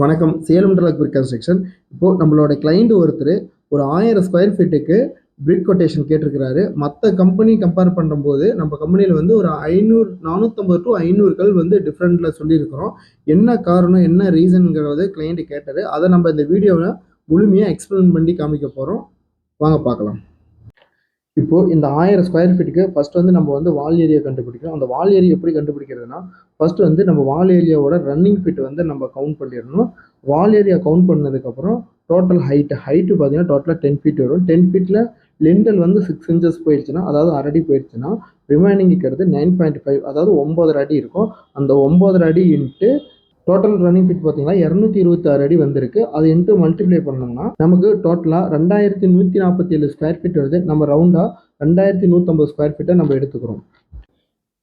வணக்கம். சேலம் டெலக் பிரிக் கன்ஸ்ட்ரக்ஷன் இப்போது நம்மளோட கிளைண்ட் ஒருத்தர் ஒரு ஆயிரம் ஸ்கொயர் ஃபீட்டுக்கு பிரிக் கொட்டேஷன் கேட்டிருக்கிறாரு. மற்ற கம்பெனி கம்பேர் பண்ணும்போது நம்ம கம்பெனியில் வந்து ஒரு ஐநூறு நானூற்றம்பது டு ஐநூறுகள் வந்து டிஃப்ரெண்ட்டில் சொல்லியிருக்கிறோம். என்ன காரணம் என்ன ரீசனுங்கிறது கிளைண்ட்டு கேட்டார். அதை நம்ம இந்த வீடியோவில் முழுமையாக எக்ஸ்பிளைன் பண்ணி காமிக்க போகிறோம் வாங்க பார்க்கலாம். இப்போது இந்த ஆயிரம் ஸ்கொயர் ஃபீட்டுக்கு ஃபர்ஸ்ட் வந்து நம்ம வந்து வால் ஏரியா கண்டுபிடிக்கணும். அந்த வால் ஏரியா எப்படி கண்டுபிடிக்கிறதுனா ஃபர்ஸ்ட் வந்து நம்ம வால் ஏரியாவோட ரன்னிங் ஃபீட் வந்து நம்ம கவுண்ட் பண்ணிடணும். வால் ஏரியா கவுண்ட் பண்ணதுக்கப்புறம் டோட்டல் ஹைட் ஹைட்டு பார்த்தீங்கன்னா டோட்டலாக டென் ஃபீட் வரும். டென் ஃபீட்டில் லிண்டல் வந்து சிக்ஸ் இன்ச்சஸ் போயிடுச்சுன்னா அதாவது அரடி போயிடுச்சுன்னா ரிமைனிங் இருக்கிறது நைன் பாயிண்ட் ஃபைவ் அதாவது ஒம்பது அடி இருக்கும். அந்த ஒம்பது அடி இன்ட்டு டோட்டல் ரன்னிங் ஃபிட் பார்த்தீங்கன்னா இரநூத்தி இருபத்தாறு அடி வந்திருக்கு. அது இன்ட்டு மல்டிப்ளை பண்ணோம்னா நமக்கு டோட்டலாக ரெண்டாயிரத்தி நூற்றி நாற்பத்தி ஏழு ஸ்கொயர் ஃபீட் வருது. நம்ம ரவுண்டாக ரெண்டாயிரத்தி நூற்றம்பது ஸ்கொயர் ஃபீட்டை நம்ம எடுத்துக்கிறோம்.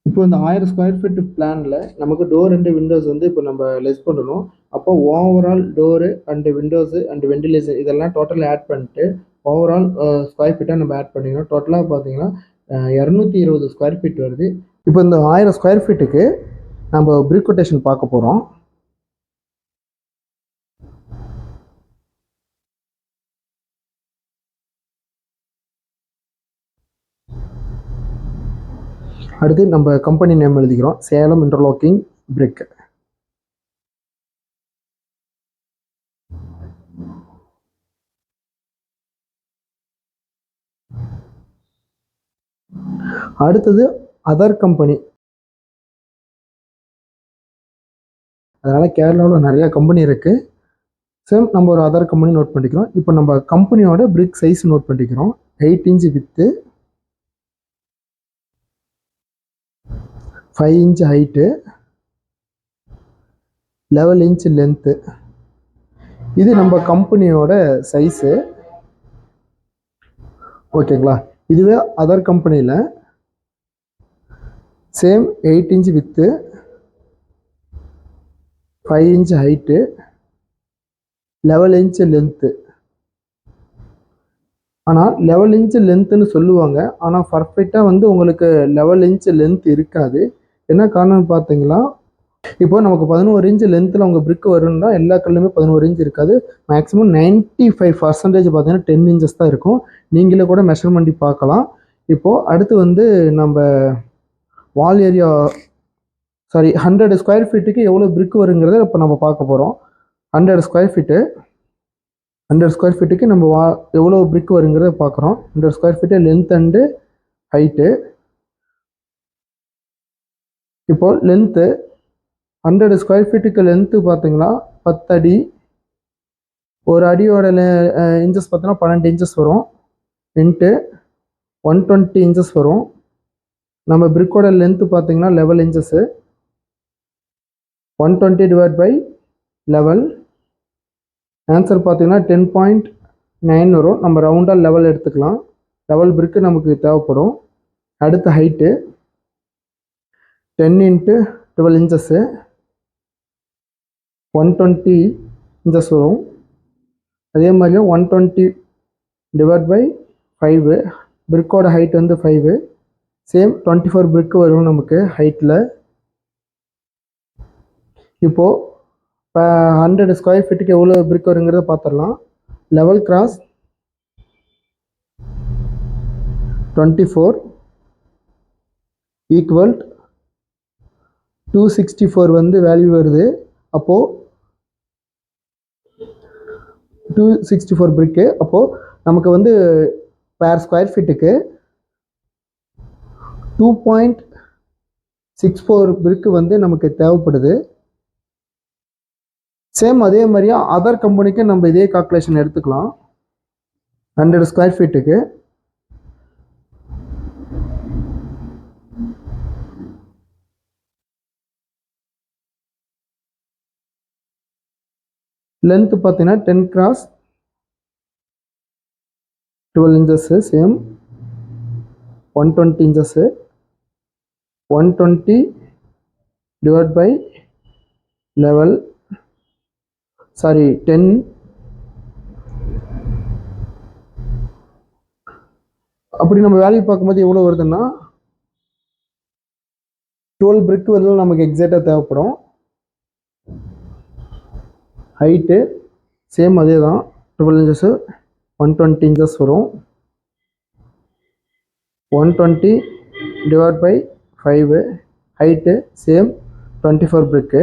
இப்போ இந்த ஆயிரம் ஸ்கொயர் ஃபீட் பிளானில் நமக்கு டோர் அண்டு விண்டோஸ் வந்து இப்போ நம்ம லெஸ் பண்ணணும். அப்போ overall door and windows and ventilation இதெல்லாம் டோட்டல் ஆட் பண்ணிட்டு ஓவரால் ஸ்கொயர் ஃபீட்டாக நம்ம ஆட் பண்ணிக்கணும். டோட்டலாக பார்த்தீங்கன்னா இரநூத்தி இருபது ஸ்கொயர் ஃபீட் வருது. இப்போ இந்த ஆயிரம் ஸ்கொயர் ஃபீட்டுக்கு நம்ம ப்ரீ கொட்டேஷன் பார்க்க போகிறோம் அடுத்து நம்ம கம்பெனி நேம் எழுதிக்கிறோம். சேலம் இன்டர்லாக்கிங் பிரிக் அடுத்தது அதர் கம்பெனி அதனால் கேரளாவில் நிறையா கம்பெனி இருக்குது சேம் நம்ம ஒரு அதர் கம்பெனி நோட் பண்ணிக்கிறோம். இப்போ நம்ம கம்பெனியோட பிரிக் சைஸ் நோட் பண்ணிக்கிறோம். Eight inch width five inch height eleven inch length இது நம்ம கம்பெனியோட சைஸு ஓகேங்களா இதுவே அதர் கம்பெனியில் same eight inch width five inch height eleven inch length ஆனால் லெவல் இன்ச் லென்த்துன்னு சொல்லுவாங்க. ஆனால் பர்ஃபெக்டாக வந்து உங்களுக்கு லெவல் இன்ச் லென்த் இருக்காது. என்ன காரணம்னு பார்த்தீங்கன்னா இப்போ நமக்கு பதினோரு இன்ச் லென்த்தில் அவங்க பிரிக் வரும்னா எல்லா கல்லுமே பதினோரு இன்ச் இருக்காது. மேக்ஸிமம் நைன்ட்டி ஃபைவ் பர்சன்டேஜ் பார்த்தீங்கன்னா டென் இன்ச்சஸ் தான் இருக்கும். நீங்களே கூட மெஷர் பண்ணி பார்க்கலாம். இப்போது அடுத்து வந்து நம்ம wall area sorry hundred square ஃபீட்டுக்கு எவ்வளோ பிரிக் வருங்கிறத இப்போ நம்ம பார்க்க போகிறோம் hundred square feet hundred square ஃபீட்டுக்கு நம்ம வா எவ்வளோ பிரிக் வருங்கிறத பார்க்குறோம். Hundred square feet length and height இப்போது லென்த்து ஹண்ட்ரட் ஸ்கொயர் ஃபீட்டுக்கு லென்த்து பார்த்தீங்கன்னா பத்தடி ஒரு அடியோட இன்ச்சஸ் பார்த்தீங்கன்னா பன்னெண்டு இன்ச்சஸ் வரும். இன்ட்டு ஒன் டுவெண்ட்டி இன்ச்சஸ் வரும். நம்ம பிரிக்கோட லென்த்து பார்த்தீங்கன்னா eleven inches one twenty divide by eleven answer பார்த்தீங்கன்னா டென் பாயிண்ட் நைன் வரும். நம்ம ரவுண்டாக லெவல் எடுத்துக்கலாம். லெவல் பிரிக்கு நமக்கு தேவைப்படும். அடுத்த height ten into twelve inches one twenty inches வரும். அதே மாதிரி one twenty divide by five. பிரிக்கோட height வந்து five. Same twenty four brick வரும் நமக்கு ஹைட்டில் இப்போது இப்போ ஹண்ட்ரட் ஸ்கொயர் ஃபீட்டுக்கு எவ்வளோ பிரிக் வருங்கிறத பார்த்துடலாம் eleven cross twenty four equalled to sixty four வந்து வேல்யூ வருது. அப்போது டூ சிக்ஸ்டி ஃபோர் பிரிக்கு அப்போது நமக்கு வந்து பேர் ஸ்கொயர் ஃபீட்டுக்கு டூ பாயிண்ட் சிக்ஸ் ஃபோர் பிரிக்கு வந்து நமக்கு தேவைப்படுது. சேம் அதே மாதிரியாக அதர் கம்பெனிக்கு நம்ம இதே கால்குலேஷன் எடுத்துக்கலாம். ஹண்ட்ரட் ஸ்கொயர் ஃபீட்டுக்கு லென்த்து பார்த்தீங்கன்னா ten cross twelve inches same one twenty inches one twenty divide by level sorry ten அப்படி நம்ம வேல்யூ பார்க்கும்போது எவ்வளோ வருதுன்னா டுவெல் பிரிக் வரலாம் நமக்கு எக்ஸாக்டாக தேவைப்படும். ஹைட்டு சேம் அதே தான். Twelve inches one twenty inches வரும். One twenty divide by five height same twenty four பிரிக்கு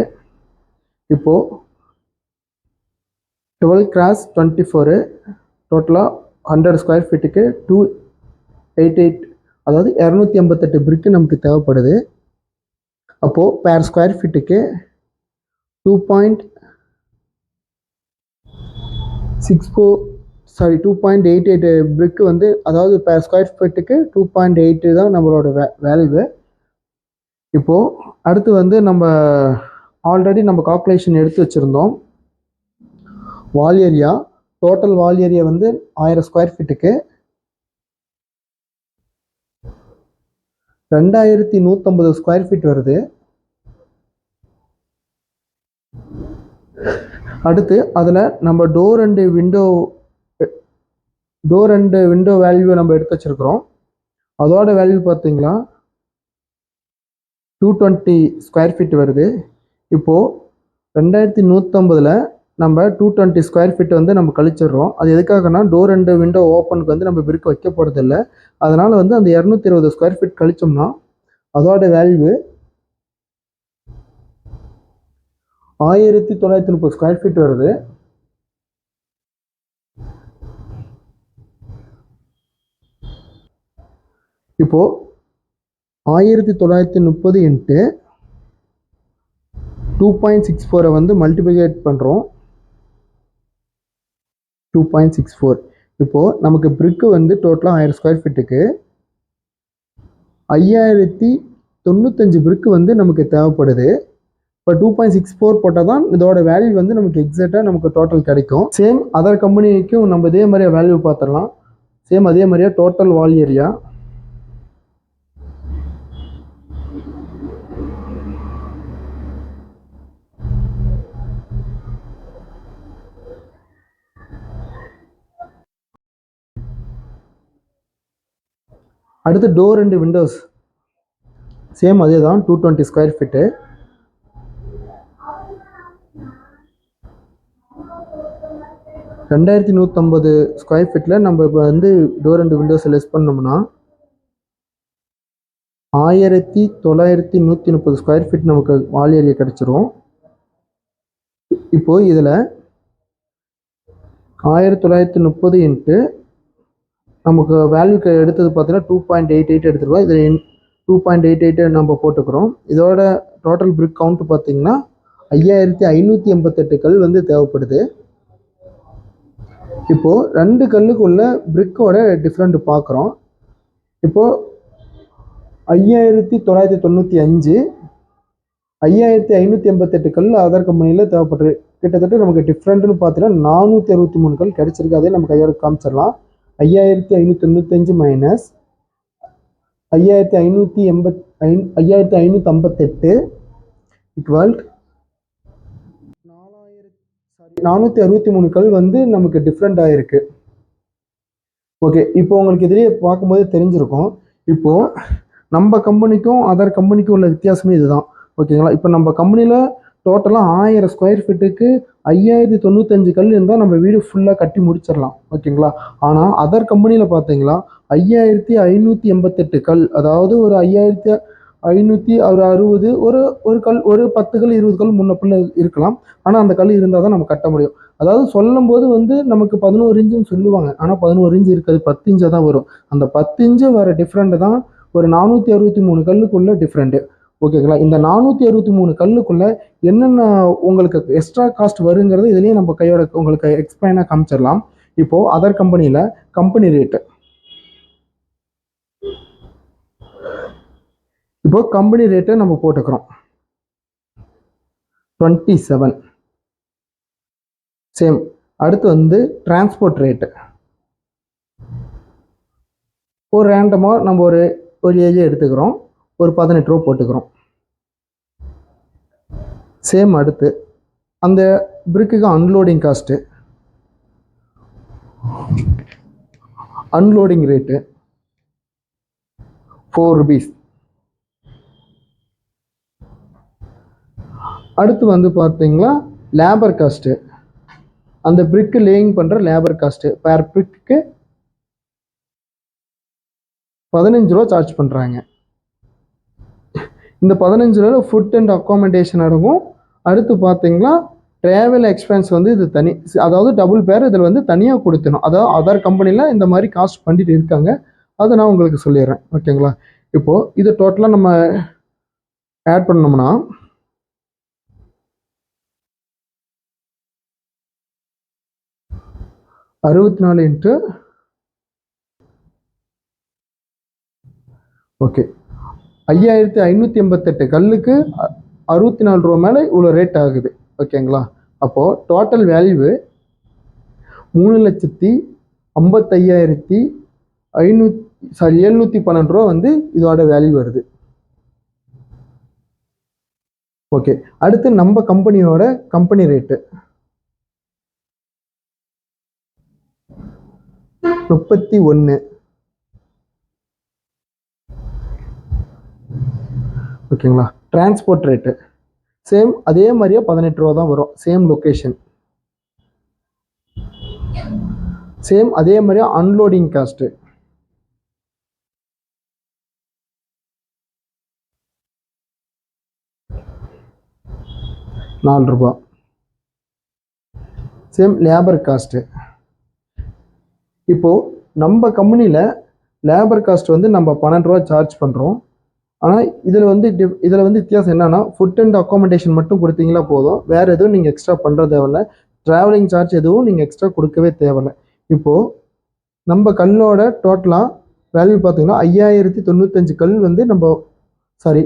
இப்போது டுவெல் கிராஸ் டுவெண்ட்டி ஃபோரு டோட்டலாக ஹண்ட்ரட் ஸ்கொயர் ஃபீட்டுக்கு டூ எயிட் எயிட் அதாவது இரநூத்தி எண்பத்தெட்டு பிரிக்கு நமக்கு தேவைப்படுது. அப்போது per square ஃபீட்டுக்கு two point six four sorry two point eight eight பிரிக்கு வந்து அதாவது பேர் ஸ்கொயர் ஃபீட்டுக்கு டூ பாயிண்ட் எயிட்டு தான் நம்மளோட வே வேல்யூ இப்போது அடுத்து வந்து நம்ம ஆல்ரெடி நம்ம கால்குலேஷன் எடுத்து வச்சுருந்தோம். Wall area total wall area வந்து ஆயிரம் ஸ்கொயர் ஃபீட்டுக்கு ரெண்டாயிரத்தி நூற்றம்பது ஸ்கொயர் ஃபீட் வருது. அடுத்து அதில் நம்ம door and window door and window value நம்ம எடுத்து வச்சுருக்குறோம். அதோட வேல்யூ பார்த்தீங்கன்னா டூ டுவெண்ட்டி ஸ்கொயர் ஃபீட் வருது. இப்போது ரெண்டாயிரத்தி நூற்றம்பதில் நம்ம டூ டுவெண்ட்டி ஸ்கொயர் ஃபீட் வந்து நம்ம கழிச்சிடுறோம். அது எதுக்காகனா டோர் அண்டு விண்டோ ஓப்பனுக்கு வந்து நம்ம பிரிக்க வைக்க போகிறதில்ல அதனால் வந்து அந்த இரநூத்தி இருபது ஸ்கொயர் ஃபீட் கழிச்சோம்னா அதோட வேல்யூ ஆயிரத்தி தொள்ளாயிரத்தி முப்பது ஸ்கொயர் ஃபீட் வருது. இப்போது ஆயிரத்தி தொள்ளாயிரத்தி முப்பது இன்ட்டு டூ பாயிண்ட் சிக்ஸ் ஃபோரை வந்து மல்டிபிகேட் பண்ணுறோம் டூ பாயிண்ட் சிக்ஸ் ஃபோர் இப்போது நமக்கு பிரிக்கு வந்து டோட்டலாக ஆயிரம் ஸ்கொயர் ஃபீட்டுக்கு ஐயாயிரத்தி தொண்ணூத்தஞ்சு பிரிக்கு வந்து நமக்கு தேவைப்படுது. இப்போ டூ பாயிண்ட் சிக்ஸ் ஃபோர் போட்டால் தான் இதோட வேல்யூ வந்து நமக்கு எக்ஸாக்டாக நமக்கு டோட்டல் கிடைக்கும். சேம் அதர் கம்பெனிக்கும் நம்ம இதே மாதிரியே வேல்யூ பார்த்துடலாம். சேம் அதே மாதிரியே டோட்டல் வால் ஏரியா அடுத்து டோர் அண்டு விண்டோஸ் சேம் அதே தான் டூ டுவெண்ட்டி ஸ்கொயர் ஃபீட்டு ரெண்டாயிரத்தி நூற்றம்பது ஸ்கொயர் ஃபீட்டில் நம்ம இப்போ வந்து டோர் அண்டு விண்டோஸ் லெஸ் பண்ணோம்னா ஆயிரத்தி தொள்ளாயிரத்தி நூற்றி முப்பது ஸ்கொயர் ஃபீட் நமக்கு வால் ஏரியா கிடச்சிரும். இப்போது இதில் ஆயிரத்தி தொள்ளாயிரத்தி முப்பது இன்ட்டு நமக்கு வேல்யூக்கு எடுத்தது பார்த்தீங்கன்னா டூ பாயிண்ட் எயிட் எயிட் எடுத்துருவோம் இதில் டூ பாயிண்ட் எயிட் எயிட் நம்ம போட்டுக்கிறோம். இதோட டோட்டல் பிரிக் கவுண்ட் பார்த்தீங்கன்னா ஐயாயிரத்தி ஐநூற்றி எண்பத்தெட்டு கல் வந்து தேவைப்படுது. இப்போது ரெண்டு கல்லுக்குள்ள பிரிக்கோட டிஃப்ரெண்ட் பார்க்குறோம் இப்போது ஐயாயிரத்தி தொள்ளாயிரத்தி தொண்ணூற்றி அஞ்சு ஐயாயிரத்தி ஐநூற்றி எண்பத்தெட்டு கல் ஆதார் கம்பெனியில் தேவைப்படுது கிட்டத்தட்ட நமக்கு டிஃப்ரெண்ட்னு பார்த்தீங்கன்னா நானூற்றி அறுபத்தி மூணு கல் கிடச்சிருக்கு. அதே நம்ம கையோட காமிச்சிடலாம். ஐயாயிரத்தி ஐநூற்றி தொண்ணூத்தஞ்சு மைனஸ் ஐயாயிரத்தி ஐநூற்றி எண்பத் ஐ ஐயாயிரத்தி ஐநூற்றி ஐம்பத்தெட்டு ஈக்குவல் நானூற்றி அறுபத்தி மூணு கல் வந்து நமக்கு டிஃப்ரெண்ட் ஆகிருக்கு ஓகே இப்போ உங்களுக்கு இதுலேயே பார்க்கும்போது தெரிஞ்சிருக்கும். இப்போது நம்ம கம்பெனிக்கும் அதர் கம்பெனிக்கும் உள்ள வித்தியாசமே இதுதான். ஓகேங்களா இப்போ நம்ம கம்பெனியில் டோட்டலாக ஆயிரம் ஸ்கொயர் ஃபீட்டுக்கு ஐயாயிரத்தி தொண்ணூத்தஞ்சு கல் இருந்தால் நம்ம வீடு ஃபுல்லாக கட்டி முடிச்சிடலாம். ஓகேங்களா ஆனால் அதர் கம்பெனியில் பார்த்தீங்களா? ஐயாயிரத்தி ஐநூற்றி எண்பத்தெட்டு கல் அதாவது ஒரு ஐயாயிரத்தி ஐநூற்றி ஒரு அறுபது ஒரு ஒரு கல் ஒரு பத்து கல் இருபது கல் முன்ன பின்ன இருக்கலாம். ஆனால் அந்த கல் இருந்தால் தான் நம்ம கட்ட முடியும். அதாவது சொல்லும்போது வந்து நமக்கு பதினோரு இன்ச்சுன்னு சொல்லுவாங்க. ஆனால் பதினோரு இன்ச்சு இருக்காது. பத்து இன்ச்சாக தான் வரும். அந்த பத்து இன்ச்சு வர டிஃப்ரெண்ட்டு தான் ஒரு நானூற்றி அறுபத்தி மூணு கல்லுக்குள்ளே டிஃப்ரெண்ட்டு ஓகேங்களா இந்த நானூற்றி அறுபத்தி மூணு கல்லுக்குள்ளே என்னென்ன உங்களுக்கு எக்ஸ்ட்ரா காஸ்ட் வருங்கிறது இதுலேயே நம்ம கையோட உங்களுக்கு எக்ஸ்பிளைனாக காமிச்சிடலாம். இப்போது அதர் கம்பெனியில் கம்பெனி ரேட்டு இப்போ கம்பெனி ரேட்டை நம்ம போட்டுக்கிறோம். டுவெண்ட்டி செவன் சேம் அடுத்து வந்து டிரான்ஸ்போர்ட் ரேட்டு ஒரு ரேண்டமாக நம்ம ஒரு ஒரு ஏஜை எடுத்துக்கிறோம். ஒரு பதினெட்டு ரூபா போட்டுக்கிறோம். சேம் அடுத்து. அந்த பிரிக்குக்கு unloading cost unloading rate four rupees அடுத்து வந்து பார்த்தீங்கன்னா லேபர் காஸ்ட்டு அந்த பிரிக்கு லேயிங் பண்ணுற லேபர் காஸ்ட்டு பேர் பிரிக்கு பதினஞ்சு ரூபா சார்ஜ் பண்ணுறாங்க இந்த பதினஞ்சு ரூபா ஃபுட் அண்ட் அக்காமடேஷன் அடங்கும். அடுத்து பார்த்தீங்கன்னா ட்ராவல் எக்ஸ்பென்ஸ் வந்து இது தனி அதாவது டபுள் பேர் இதில் வந்து தனியாக கொடுத்துணும். அதாவது அதர் கம்பெனியில் இந்த மாதிரி காஸ்ட் பண்ணிட்டு இருக்காங்க. அதை நான் உங்களுக்கு சொல்லிடுறேன். ஓகேங்களா இப்போது இது டோட்டலாக நம்ம ஆட் பண்ணோம்னா அறுபத்தி நாலு இன்ட்டு ஓகே ஐயாயிரத்தி ஐநூற்றி எண்பத்தெட்டு கல்லுக்கு அ- அறுபத்தி நாலு ரூபா மேலே இவ்வளோ ரேட் ஆகுது. ஓகேங்களா அப்போது டோட்டல் வேல்யூ மூணு லட்சத்தி ஐம்பத்தையாயிரத்தி ஐநூத் சாரி எழுநூற்றி பன்னெண்டு ரூபா வந்து இதோட வேல்யூ வருது. ஓகே அடுத்து நம்ம கம்பெனியோட கம்பெனி ரேட்டு முப்பத்தி ஒன்று ஓகேங்களா? டிரான்ஸ்போர்ட் ரேட்டு சேம் அதே மாதிரியே பதினெட்டு ரூபா தான் வரும். சேம் லொக்கேஷன் சேம் அதே மாதிரியே அன்லோடிங் காஸ்ட்டு நாலு ரூபா. சேம் லேபர் காஸ்ட்டு இப்போது நம்ம கம்பெனியில் லேபர் காஸ்ட் வந்து நம்ம பன்னெண்டு ரூபா சார்ஜ் பண்ணுறோம் ஆனால் இதில் வந்து டிஃப் இதில் வந்து வித்தியாசம் என்னென்னா ஃபுட் அண்ட் அக்காமடேஷன் மட்டும் கொடுத்தீங்களா போதும். வேறு எதுவும் நீங்கள் எக்ஸ்ட்ரா பண்ணுற தேவையில்ல. ட்ராவலிங் சார்ஜ் எதுவும் நீங்கள் எக்ஸ்ட்ரா கொடுக்கவே தேவையில்ல. இப்போது நம்ம கல்லோட டோட்டலாக வேல்யூ பார்த்தீங்கன்னா ஐயாயிரத்தி தொண்ணூத்தஞ்சு கல் வந்து நம்ம சாரி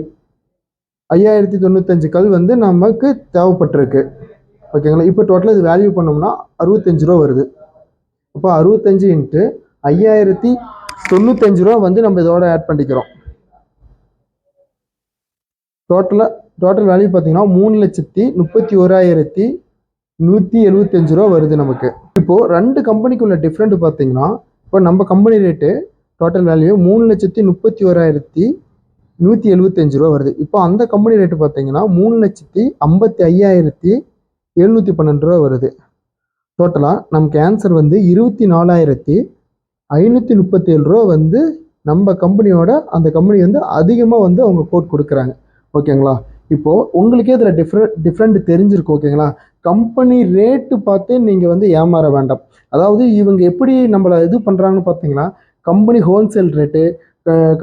ஐயாயிரத்தி தொண்ணூத்தஞ்சு கல் வந்து நமக்கு தேவைப்பட்டிருக்கு. ஓகேங்களா? இப்போ டோட்டலாக இது வேல்யூ பண்ணோம்னா அறுபத்தஞ்சு ரூபா வருது. அப்போ அறுபத்தஞ்சு இன்ட்டு ஐயாயிரத்தி தொண்ணூத்தஞ்சு ரூபா வந்து நம்ம இதோட ஆட் பண்ணிக்கிறோம். டோட்டலாக டோட்டல் வேல்யூ பார்த்தீங்கன்னா மூணு லட்சத்தி முப்பத்தி ஓராயிரத்தி நூற்றி எழுபத்தஞ்சு ரூபா வருது நமக்கு. இப்போது ரெண்டு கம்பெனிக்குள்ள டிஃப்ரெண்ட் பார்த்தீங்கன்னா இப்போ நம்ம கம்பெனி ரேட்டு டோட்டல் வேல்யூ மூணு லட்சத்தி முப்பத்தி ஓராயிரத்தி நூற்றி எழுபத்தஞ்சு ரூபா வருது. இப்போ அந்த கம்பெனி ரேட்டு பார்த்தீங்கன்னா மூணு லட்சத்தி ஐம்பத்தி ஐயாயிரத்தி எழுநூற்றி பன்னெண்டு ரூபா வருது. டோட்டலாக நமக்கு ஆன்சர் வந்து இருபத்தி நாலாயிரத்தி ஐநூற்றி முப்பத்தேழு ரூபா வந்து நம்ம கம்பெனியோட அந்த கம்பெனி வந்து அதிகமாக வந்து அவங்க கோட் கொடுக்குறாங்க. ஓகேங்களா இப்போது உங்களுக்கே இதில் டிஃப்ரெண்ட் டிஃப்ரெண்ட் தெரிஞ்சிருக்கு ஓகேங்களா கம்பெனி ரேட்டு பார்த்து நீங்கள் வந்து ஏமாற வேண்டாம். அதாவது இவங்க எப்படி நம்மளை இது பண்ணுறாங்கன்னு பார்த்தீங்கன்னா company wholesale rate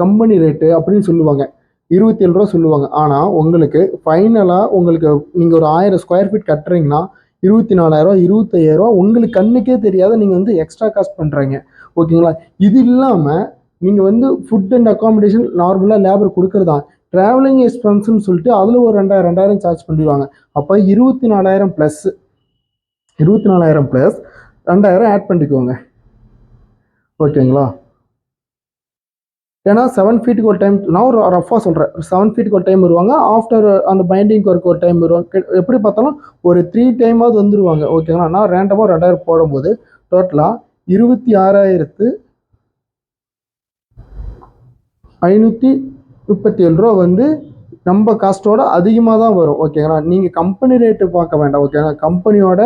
company rate அப்படின்னு சொல்லுவாங்க. இருபத்தி ஏழு ரூபா சொல்லுவாங்க. ஆனால் உங்களுக்கு ஃபைனலாக உங்களுக்கு நீங்கள் ஒரு ஆயிரம் ஸ்கொயர் ஃபீட் கட்டுறீங்கன்னா இருபத்தி நாலாயிரம் இருபத்தையாயிரரூவா உங்களுக்கு கண்ணுக்கே தெரியாத நீங்கள் வந்து எக்ஸ்ட்ரா காஸ்ட் பண்ணுறீங்க ஓகேங்களா இது இல்லாமல் நீங்கள் வந்து ஃபுட் அண்ட் அக்காமடேஷன் நார்மலாக லேபர் கொடுக்குறதா ட்ராவலிங் எக்ஸ்பென்ஸ்னு சொல்லிட்டு அதில் ஒரு ரெண்டாயிரம் ரெண்டாயிரம் சார்ஜ் பண்ணிடுவாங்க. அப்போ இருபத்தி நாலாயிரம் ப்ளஸ் இருபத்தி நாலாயிரம் ப்ளஸ் ரெண்டாயிரம் ஆட் பண்ணிக்கோங்க. ஓகேங்களா ஏன்னா செவன் ஃபீட்டுக்கு ஒரு டைம் நான் ஒரு ரஃபாக சொல்கிறேன் செவன் ஃபீட்டுக்கு ஒரு டைம் வருவாங்க. ஆஃப்டர் அந்த பைண்டிங் ஒர்க் ஒரு டைம் வருவாங்க. எப்படி பார்த்தாலும் ஒரு த்ரீ டைமாவது வந்துருவாங்க. ஓகேங்களா நான் ரேண்டமாக ரெண்டாயிரம் போடும்போது டோட்டலாக இருபத்தி ஆறாயிரத்து ஐநூற்றி முப்பத்தி ஏழு ரூபா வந்து நம்ம காஸ்ட்டோட அதிகமாக தான் வரும். ஓகேங்களா நீங்கள் கம்பெனி ரேட்டு பார்க்க வேண்டாம். ஓகேங்களா கம்பெனியோட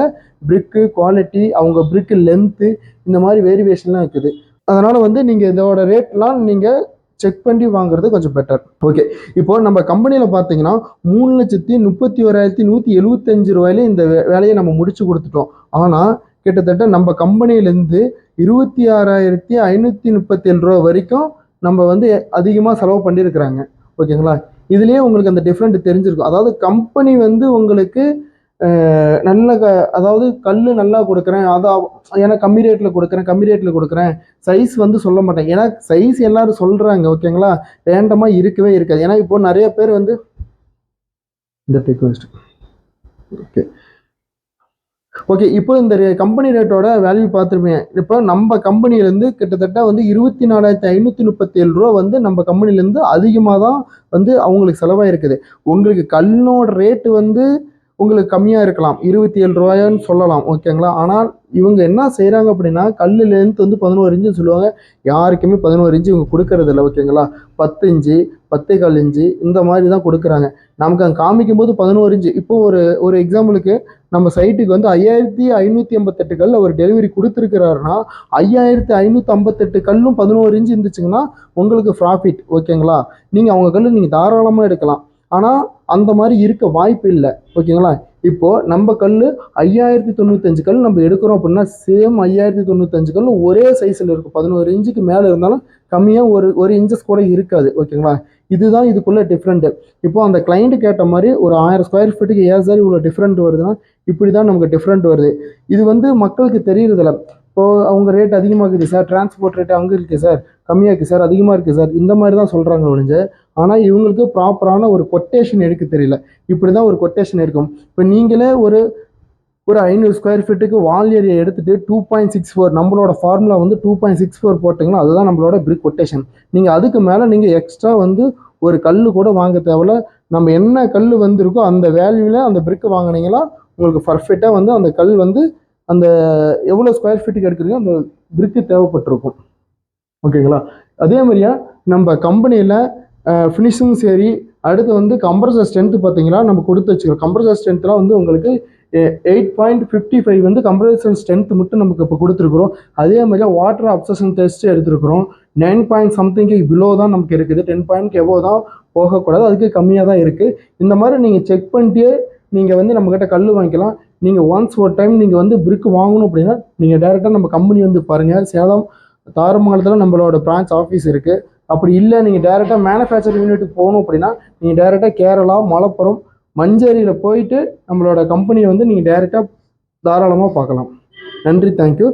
பிரிக்கு குவாலிட்டி அவங்க பிரிக்கு லென்த்து இந்த மாதிரி வேரியேஷன்லாம் இருக்குது. அதனால் வந்து நீங்கள் இதோட ரேட்லாம் நீங்கள் செக் பண்ணி வாங்குறது கொஞ்சம் பெட்டர் ஓகே இப்போ நம்ம கம்பெனியில் பார்த்தீங்கன்னா மூணு லட்சத்தி முப்பத்தி ஓராயிரத்தி நூற்றி எழுபத்தஞ்சு ரூபாயில இந்த வேலையை நம்ம முடிச்சு கொடுத்துட்டோம். ஆனால் கிட்டத்தட்ட நம்ம கம்பெனிலேருந்து இருபத்தி ஆறாயிரத்தி ஐநூற்றி முப்பத்தேழு ரூபா வரைக்கும் நம்ம வந்து அதிகமாக செலவு பண்ணியிருக்கிறாங்க ஓகேங்களா இதுலேயே உங்களுக்கு அந்த டிஃப்ரெண்ட் தெரிஞ்சிருக்கும். அதாவது கம்பெனி வந்து உங்களுக்கு நல்ல க அதாவது கல் நல்லா கொடுக்குறேன் அதான் ஏன்னா கம்மி ரேட்டில் கொடுக்குறேன் கம்மி ரேட்டில் கொடுக்குறேன். சைஸ் வந்து சொல்ல மாட்டேன். ஏன்னா சைஸ் எல்லாரும் சொல்கிறாங்க ஓகேங்களா ரேண்டமாக இருக்கவே இருக்காது. ஏன்னா இப்போ நிறைய பேர் வந்து இந்த டெக்னிஸ்ட் ஓகே ஓகே இப்போ இந்த கம்பெனி ரேட்டோட வேல்யூ பார்த்துருப்பீங்க. இப்போ நம்ம கம்பெனிலேருந்து கிட்டத்தட்ட வந்து இருபத்தி நாலாயிரத்தி ஐநூற்றி முப்பத்தேழு ரூபா வந்து நம்ம கம்பெனிலேருந்து அதிகமாக தான் வந்து அவங்களுக்கு செலவாயிருக்குது. உங்களுக்கு கல்லோட ரேட்டு வந்து உங்களுக்கு கம்மியாக இருக்கலாம். இருபத்தி ஏழு ரூபாயான்னு சொல்லலாம் ஓகேங்களா ஆனால் இவங்க என்ன செய்கிறாங்க அப்படின்னா கல்லு லென்த் வந்து பதினோரு இன்ச்சுன்னு சொல்லுவாங்க. யாருக்குமே பதினோரு இன்ச்சு இவங்க கொடுக்கறது இல்லை ஓகேங்களா பத்து இன்ச்சு பத்தே கால் இன்ச்சு இந்த மாதிரி தான் கொடுக்குறாங்க. நமக்கு அங்கே காமிக்கும் போது பதினோரு இன்ச்சு இப்போ ஒரு ஒரு எக்ஸாம்பிளுக்கு நம்ம சைட்டுக்கு வந்து ஐயாயிரத்தி ஐநூற்றி ஐம்பத்தெட்டு கல் அவர் டெலிவரி கொடுத்துருக்கிறாருன்னா ஐயாயிரத்தி ஐநூற்றி ஐம்பத்தெட்டு கல்லும் பதினோரு இன்ச்சு இருந்துச்சுங்கன்னா உங்களுக்கு ப்ராஃபிட் ஓகேங்களா நீங்கள் அவங்க கல் நீங்கள் தாராளமாக எடுக்கலாம். ஆனால் அந்த மாதிரி இருக்க வாய்ப்பு இல்லை. ஓகேங்களா? இப்போது நம்ம கல் ஐயாயிரத்தி தொண்ணூத்தஞ்சு கல் நம்ம எடுக்கிறோம் அப்படின்னா சேம் ஐயாயிரத்தி தொண்ணூத்தஞ்சு கல் ஒரே சைஸில் இருக்கும். பதினோரு இன்ச்சுக்கு மேலே இருந்தாலும் கம்மியாக ஒரு ஒரு இன்ச்சஸ் கூட இருக்காது. ஓகேங்களா? இதுதான் இதுக்குள்ளே டிஃப்ரெண்ட்டு இப்போ அந்த கிளைண்ட்டு கேட்ட மாதிரி ஒரு ஆயிரம் ஸ்கொயர் ஃபீட்டுக்கு ஏன் சார் இவ்வளோ டிஃப்ரெண்ட் வருதுன்னா இப்படி தான் நமக்கு டிஃப்ரெண்ட் வருது. இது வந்து மக்களுக்கு தெரியறதில்ல. இப்போது அவங்க ரேட் அதிகமாக இருக்குது சார். டிரான்ஸ்போர்ட் ரேட் அங்கே இருக்குது சார். கம்மியாக இருக்குது சார் அதிகமாக இருக்குது சார். இந்த மாதிரி தான் சொல்கிறாங்க ஒழிஞ்சு. ஆனால் இவங்களுக்கு ப்ராப்பரான ஒரு கொட்டேஷன் எடுக்க தெரியல. இப்படி தான் ஒரு கொட்டேஷன் இருக்கும் இப்போ நீங்களே ஒரு ஒரு ஐநூறு ஸ்கொயர் ஃபீட்டுக்கு வால் ஏரியா எடுத்துட்டு டூ பாயிண்ட் சிக்ஸ் ஃபோர் நம்மளோட ஃபார்முலா வந்து டூ பாயிண்ட் சிக்ஸ் ஃபோர் போட்டிங்கன்னா அதுதான் நம்மளோட பிரிக் கொட்டேஷன் நீங்கள் அதுக்கு மேலே நீங்கள் எக்ஸ்ட்ரா வந்து ஒரு கல் கூட வாங்க தேவையில்ல. நம்ம என்ன கல் வந்திருக்கோ அந்த வேல்யூவில் அந்த பிரிக் வாங்கினீங்கன்னா உங்களுக்கு பர்ஃபெக்டாக வந்து அந்த கல் வந்து அந்த எவ்வளோ ஸ்கொயர் ஃபீட்டுக்கு எடுக்கிறீங்களோ அந்த பிரிக்கு தேவைப்பட்டிருக்கும். ஓகேங்களா? அதே மாதிரியா நம்ம கம்பெனியில் ஃபினிஷிங் சரி அடுத்து வந்து கம்ப்ரஸர் ஸ்ட்ரென்த்து பார்த்தீங்கன்னா நம்ம கொடுத்து வச்சுக்கிறோம். கம்ப்ரஸர் ஸ்ட்ரென்த்லாம் வந்து உங்களுக்கு எயிட் பாயிண்ட் ஃபிஃப்டி ஃபைவ் வந்து கம்ப்ரஸர் ஸ்ட்ரென்த் மட்டும் நமக்கு இப்போ கொடுத்துருக்குறோம். அதே மாதிரியா வாட்டர் அப்சஷன் டெஸ்ட் எடுத்துருக்குறோம். நைன் பாயிண்ட் சம்திங்க்கு பிலோ தான் நமக்கு இருக்குது. டென் பாயிண்ட் எவ்வளோ தான் போகக்கூடாது. அதுக்கு கம்மியாக தான் இருக்குது இந்த மாதிரி நீங்கள் செக் பண்ணிட்டே நீங்கள் வந்து நம்மக்கிட்ட கல் வாங்கிக்கலாம். நீங்கள் ஒன்ஸ் ஒரு டைம் நீங்கள் வந்து பிரிக் வாங்கணும் அப்படின்னா நீங்கள் டேரெக்டாக நம்ம கம்பெனி வந்து பாருங்கள் சேலம் தாரமங்கலத்தில் நம்மளோட பிரான்ச் ஆஃபீஸ் இருக்குது அப்படி இல்லை நீங்கள் டேரெக்டாக மேனுஃபேக்சரிங் யூனிட்டுக்கு போகணும் அப்படின்னா நீங்கள் டேரெக்டாக கேரளா மலப்புரம் மஞ்சேரியில் போயிட்டு நம்மளோட கம்பெனியை வந்து நீங்கள் டேரெக்டாக தாராளமாக பார்க்கலாம். நன்றி தேங்க்யூ